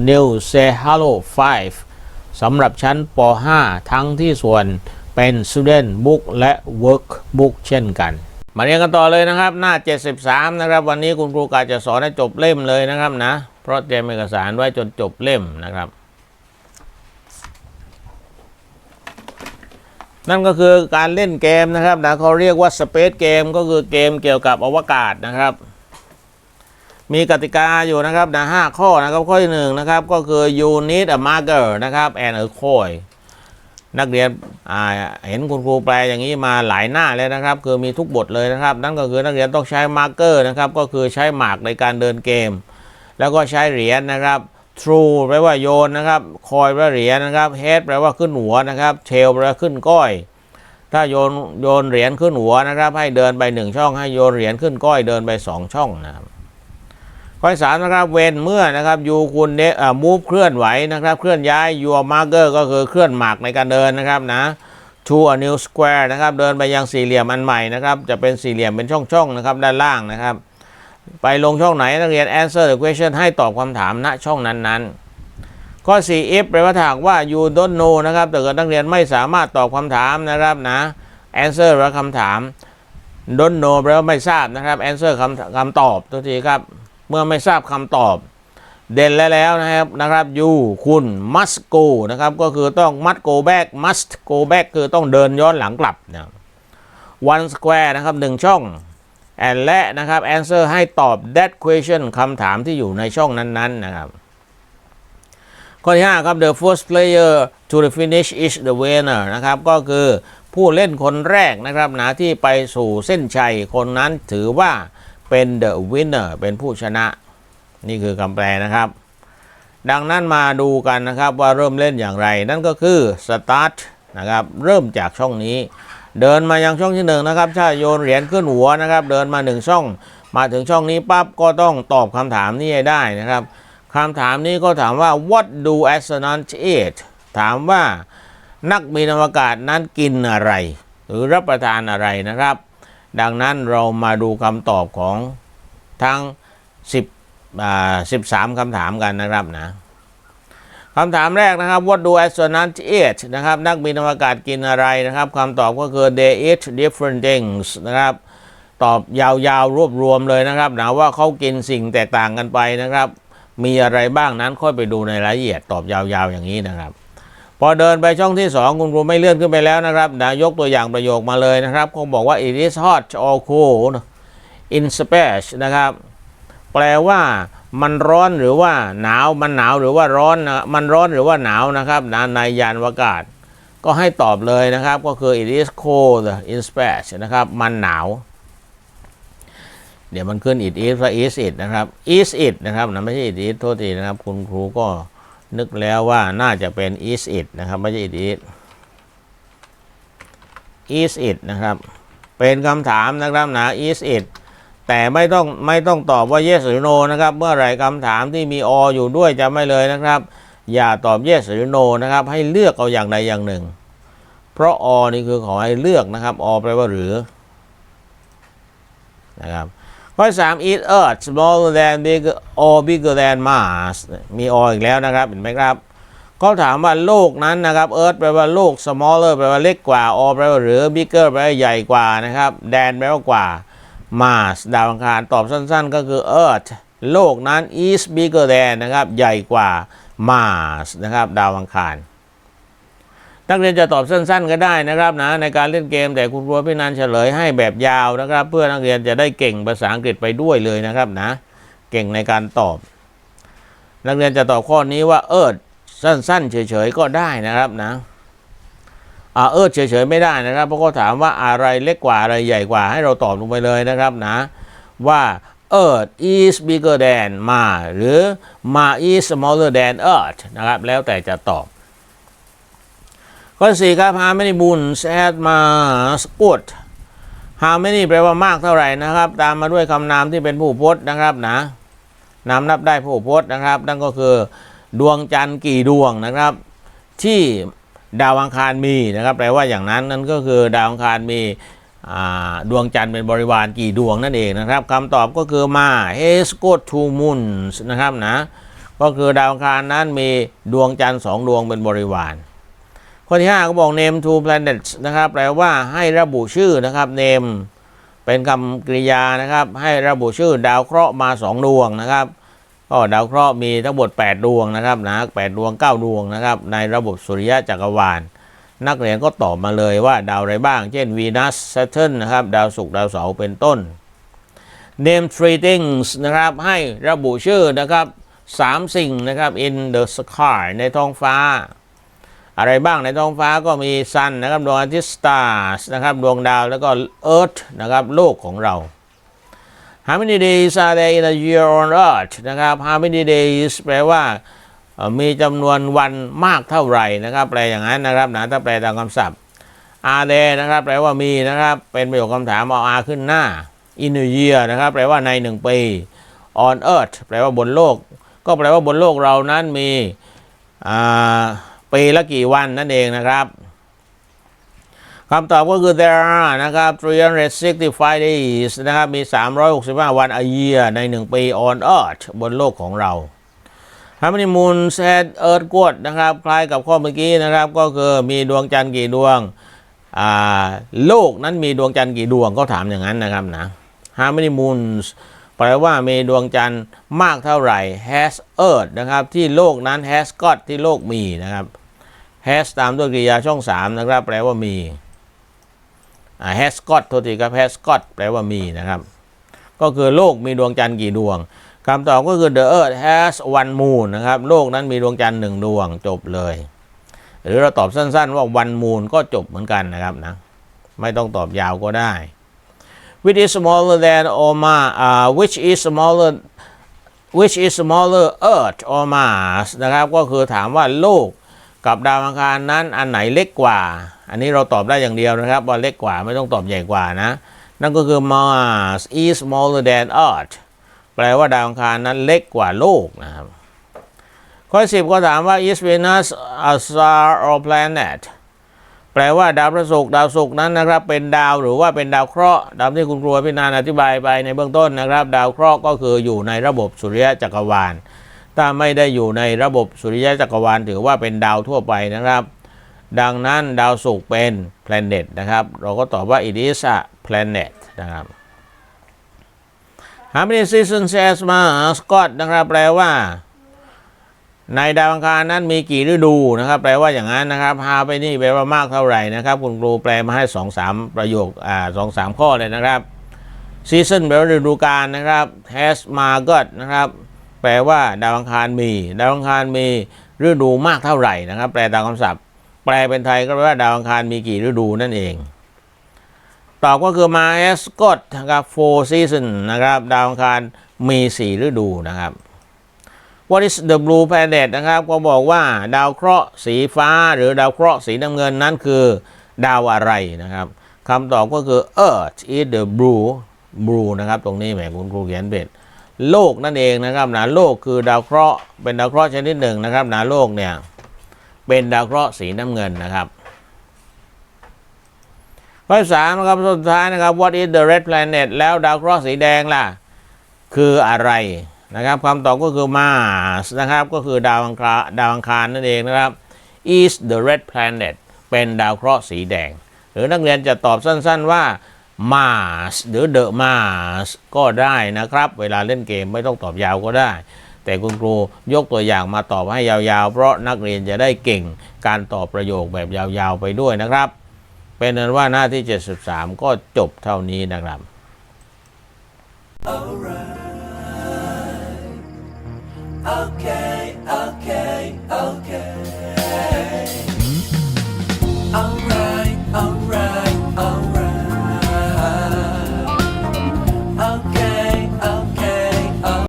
New Say Hello 5 สำหรับชั้นป .5 ทั้งที่ส่วนเป็น Student Book และ Workbook เช่นกัน มาเรียนกันต่อเลยนะครับ หน้า 73 นะครับ วันนี้คุณครูกาจะสอนให้จบเล่มเลยนะครับนะ เพราะเตรียมเอกสารไว้จนจบเล่มนะครับ นั่นก็คือการเล่นเกมนะครับนะเขาเรียกว่า Space Game ก็คือเกมเกี่ยวกับอวกาศนะครับ มีกติกาอยู่นะครับนะห้าข้อนะครับข้อที่หนึ่งนะครับก็คือ you need a marker นะครับ and a coin นักเรียนเห็นคุณครูแปลอย่างนี้มาหลายหน้าเลยนะครับ คือมีทุกบทเลยนะครับ นั่นก็คือนักเรียนต้องใช้มาร์กเกอร์นะครับ ก็คือใช้หมากในการเดินเกม แล้วก็ใช้เหรียญนะครับ true แปลว่าโยนนะครับ coin แปลว่าเหรียญนะครับ head แปลว่าขึ้นหัวนะครับ tail แปลว่าขึ้นก้อย ถ้าโยนโยนเหรียญขึ้นหัวนะครับ ให้เดินไปหนึ่งช่อง ให้โยนเหรียญขึ้นก้อยเดินไปสองช่องนะครับ ข้อสามนะครับเวนเมื่อนะครับยูคุณเนอ่ามูฟเคลื่อนไหวนะครับ เคลื่อนย้าย your marker ก็คือเคลื่อนหมากในการเดินนะครับนะ to a new square นะครับ เดินไปยังสี่เหลี่ยมอันใหม่นะครับ จะเป็นสี่เหลี่ยมเป็นช่องๆนะครับ ด้านล่างนะครับ ไปลงช่องไหนนักเรียน answer the question ให้ตอบคำถามณช่องนั้นๆ ข้อ 4 if แปลว่าถากว่า you don't know นะครับแต่เกิดนักเรียนไม่สามารถตอบคำถามนะครับนะ answer แปลว่าคำถาม don't know แปลว่าไม่ทราบนะครับ answer คำคำตอบตัวทีครับ เมื่อไม่ทราบคำตอบ เด่นแล้วแล้วนะครับนะครับ you คุณ must go นะครับ ก็คือต้อง must go back must go back คือต้องเดินย้อนหลังกลับนะ one square นะครับหนึ่งช่อง and และนะครับ answer ให้ตอบ that question คำถามที่อยู่ในช่องนั้นๆนะครับ ข้อที่ 5 ครับ the first player to the finish is the winner นะครับ ก็คือผู้เล่นคนแรกนะครับนะที่ไปสู่เส้นชัยคนนั้นถือว่า เป็น the winner เป็นผู้ชนะ นี่คือคำแปลนะครับ ดังนั้นมาดูกันนะครับว่าเริ่มเล่นอย่างไร นั่นก็คือ start นะครับเริ่มจากช่องนี้ เดินมายังช่องที่หนึ่งนะครับถ้าโยนเหรียญขึ้นหัวนะครับ เดินมาหนึ่งช่อง มาถึงช่องนี้ปั๊บก็ต้องตอบคำถามนี้ให้ได้นะครับคำถามนี้ก็ถามว่า what do astronauts eat ถามว่านักบินอวกาศนั้นกินอะไร หรือรับประทานอะไรนะครับ ดังนั้นเรามาดูคำตอบของทั้ง10อ่า13คำถามกันนะครับนะคำถามแรกนะครับ what do astronauts eat นะครับ นักบินอวกาศกินอะไรนะครับคำตอบก็คือ they eat different things นะครับ ตอบยาวๆ รวบรวมเลยนะครับนะว่าเขากินสิ่งแตกต่างกันไปนะครับ มีอะไรบ้างนั้นค่อยไปดูในรายละเอียดตอบยาวๆอย่างนี้นะครับ อเดินไปช่องที่ 2 คุณครูไม่เลื่อนขึ้นไปแล้วนะครับนะยกตัวอย่างประโยคมาเลยนะครับเขาบอกว่า it is hot or cold in space นะครับ แปลว่ามันร้อนหรือว่าหนาวมันหนาวหรือว่าร้อนนะมันร้อนหรือว่าหนาวนะครับนะในยานอวกาศ ก็ให้ตอบเลยนะครับ ก็คือ it is cold in space นะครับ มันหนาว เดี๋ยวมันขึ้น it is ว่า is it นะครับ is it นะครับนะไม่ใช่ it is โทษทีนะครับ คุณครูก็ นึกแล้วว่าน่าจะเป็น is it นะครับ ไม่ใช่ it is is it นะครับ เป็นคำถามนะครับนะ is it แต่ไม่ต้องไม่ต้องตอบว่า yes หรือ no นะครับ เมื่อไหร่คำถามที่มี or อยู่ด้วยจะไม่เลยนะครับ อย่าตอบ yes หรือ no นะครับ ให้เลือกเอาอย่างใดอย่างหนึ่ง เพราะ or นี่คือขอให้เลือกนะครับ or แปลว่าหรือนะครับ ข้อ3 is earth smaller than bigger or bigger than Mars มี or อีกแล้วนะครับ เห็นไหมครับเขาถามว่าโลกนั้นนะครับ earth แปลว่าโลก smaller แปลว่าเล็กกว่า or แปลว่าหรือ bigger แปลว่าใหญ่กว่านะครับ than แปลว่ากว่า Mars ดาวอังคารตอบสั้นๆ ก็คือ Earth โลกนั้น is bigger than นะครับ ใหญ่กว่า Mars นะครับ ดาวอังคาร นักเรียนจะตอบสั้น ๆ ก็ได้นะครับนะในการเล่นเกมแต่คุณครูพี่นันเฉลยให้แบบยาวนะครับ เพื่อนักเรียนจะได้เก่งภาษาอังกฤษไปด้วยเลยนะครับนะ เก่งในการตอบ นักเรียนจะตอบข้อนี้ว่า Earth สั้น ๆ เฉยๆก็ได้นะครับนะอ่าเออเฉยๆไม่ได้นะครับเพราะเขาถามว่าอะไรเล็กกว่าอะไรใหญ่กว่าให้เราตอบลงไปเลยนะครับนะว่า Earth is bigger than Mars หรือ Mars is smaller than Earth นะครับแล้วแต่จะตอบ ข้อสี่ครับ how many moons at Mars good how many แปลว่ามากเท่าไหร่นะครับ ตามมาด้วยคำนามที่เป็นผู้พจน์นะครับนะนามนับได้ผู้พจน์นะครับ นั่นก็คือดวงจันทร์กี่ดวงนะครับ ที่ดาวอังคารมีนะครับแปลว่าอย่างนั้นนั่นก็คือดาวอังคารมีดวงจันทร์เป็นบริวารกี่ดวงนั่นเองนะครับคำตอบก็คือมา has got two moons นะครับนะก็คือดาวอังคารนั้นมีดวงจันทร์สองดวงเป็นบริวาร ข้อที่ 5 ก็บอก name two planets นะครับ แปลว่าให้ระบุชื่อนะครับ name เป็นคำกริยานะครับ ให้ระบุชื่อดาวเคราะห์มา 2 ดวงนะครับก็ดาวเคราะห์มีทั้งหมด 8 ดวงนะครับนะ8ดวง 9 ดวงนะครับ ในระบบสุริยะจักรวาล นักเรียนก็ตอบมาเลยว่าดาวอะไรบ้าง เช่น Venus Saturn นะครับ ดาวศุกร์ดาวเสาร์เป็นต้น name three things นะครับ ให้ระบุชื่อนะครับสามสิ่งนะครับ in the sky ในท้องฟ้า อะไรบ้างในท้องฟ้าก็มี sun นะครับดวงอาทิตย์ stars นะครับดวงดาวแล้วก็ earth นะครับโลกของเรา How many days are there in a year on earth นะครับ How many days แปลว่ามีจำนวนวันมากเท่าไหร่นะครับ แปลอย่างนั้นนะครับนะถ้าแปลตามคำศัพท์ are there นะครับ แปลว่ามีนะครับ เป็นประโยคคำถามเอา are ขึ้นหน้า in a year นะครับ แปลว่าในหนึ่งปี on earth แปลว่าบนโลก ก็แปลว่าบนโลกเรานั้นมีอ่า ปีละกี่วันนั่นเองนะครับคำตอบก็คือ there are นะครับ365 days นะครับ มี 365 วัน a year ใน 1 ปี on earth บนโลกของเรา How many moons had earth got นะครับ คล้ายกับข้อเมื่อกี้นะครับ ก็คือมีดวงจันทร์กี่ดวงอ่าโลกนั้นมีดวงจันทร์กี่ดวงก็ถามอย่างนั้นนะครับนะ How many moons แปลว่ามีดวงจันทร์มากเท่าไหร่ has earth นะครับ ที่โลกนั้น has got ที่โลกมีนะครับ has ตามด้วยกริยาช่อง 3 นะครับ แปลว่ามี has got โทษทีครับ has got แปลว่ามีนะครับ ก็คือโลกมีดวงจันทร์กี่ดวงคำตอบก็คือ the earth has one moon นะครับ โลกนั้นมีดวงจันทร์หนึ่งดวงจบเลย หรือเราตอบสั้นๆว่า one moon ก็จบเหมือนกันนะครับนะ ไม่ต้องตอบยาวก็ได้ which is smaller than or Mars uh, which is smaller which is smaller Earth or Mars นะครับ ก็คือถามว่าโลก กับดาวอังคารนั้นอันไหนเล็กกว่า อันนี้เราตอบได้อย่างเดียวนะครับ ว่าเล็กกว่าไม่ต้องตอบใหญ่กว่านะ นั่นก็คือ Mars is smaller than Earth แปลว่าดาวอังคารนั้นเล็กกว่าโลกนะครับ ข้อ 10 ก็ถามว่า is Venus a star or planet แปลว่าดาวพระศุกร์ดาวศุกร์นั้นนะครับ เป็นดาวหรือว่าเป็นดาวเคราะห์ตามที่คุณครูพินานอธิบายไปในเบื้องต้นนะครับ ดาวเคราะห์ก็คืออยู่ในระบบสุริยะจักรวาล ถ้าไม่ได้อยู่ในระบบสุริยะจักรวาลถือว่าเป็นดาวทั่วไปนะครับ ดังนั้นดาวศุกร์เป็น planet นะครับ เราก็ตอบว่า it is a planet นะครับ How many seasons has Mars got นะครับแปลว่า ในดาวอังคารนั้นมีกี่ฤดูนะครับ แปลว่าอย่างนั้นนะครับพาไปนี่แปลว่ามากเท่าไหร่นะครับ คุณครูแปลมาให้สองสามประโยคอ่าสองสามข้อเลยนะครับ season แปลว่าฤดูกาลนะครับ has ma got นะครับ แปลว่าดาวอังคารมี ดาวอังคารมีฤดูมากเท่าไหร่นะครับ แปลตามคำศัพท์ แปลเป็นไทยก็แปลว่าดาวอังคารมีกี่ฤดูนั่นเอง ตอบก็คือ ma has got นะครับ four season นะครับ ดาวอังคารมีสี่ฤดูนะครับ What is the blue planet นะครับ ก็บอกว่าดาวเคราะห์สีฟ้า หรือดาวเคราะห์สีน้ำเงินนั้นคือดาวอะไรนะครับคำตอบก็คือ Earth is the blue blue นะครับ ตรงนี้แหมคุณครูเขียนเป็น โลกนั่นเองนะครับนะโลกคือดาวเคราะห์เป็นดาวเคราะห์ชนิดหนึ่งนะครับนะโลกเนี่ยเป็นดาวเคราะห์สีน้ำเงินนะครับข้อสามนะครับสุดท้ายนะครับ What is the red planet แล้วดาวเคราะห์สีแดงล่ะ คืออะไรนะครับคำตอบก็คือ Mars นะครับก็คือดาวอังคารดาวอังคารนั่นเองนะครับ is the red planet เป็นดาวเคราะห์สีแดง หรือนักเรียนจะตอบสั้น ๆว่า Mars หรือ the Mars ก็ได้นะครับ เวลาเล่นเกมไม่ต้องตอบยาวก็ได้ แต่คุณครูยกตัวอย่างมาตอบให้ยาวๆ เพราะนักเรียนจะได้เก่งการตอบประโยคแบบยาวๆไปด้วยนะครับ เป็นนั้นว่าหน้าที่ 73 ก็จบเท่านี้นะครับ Alright.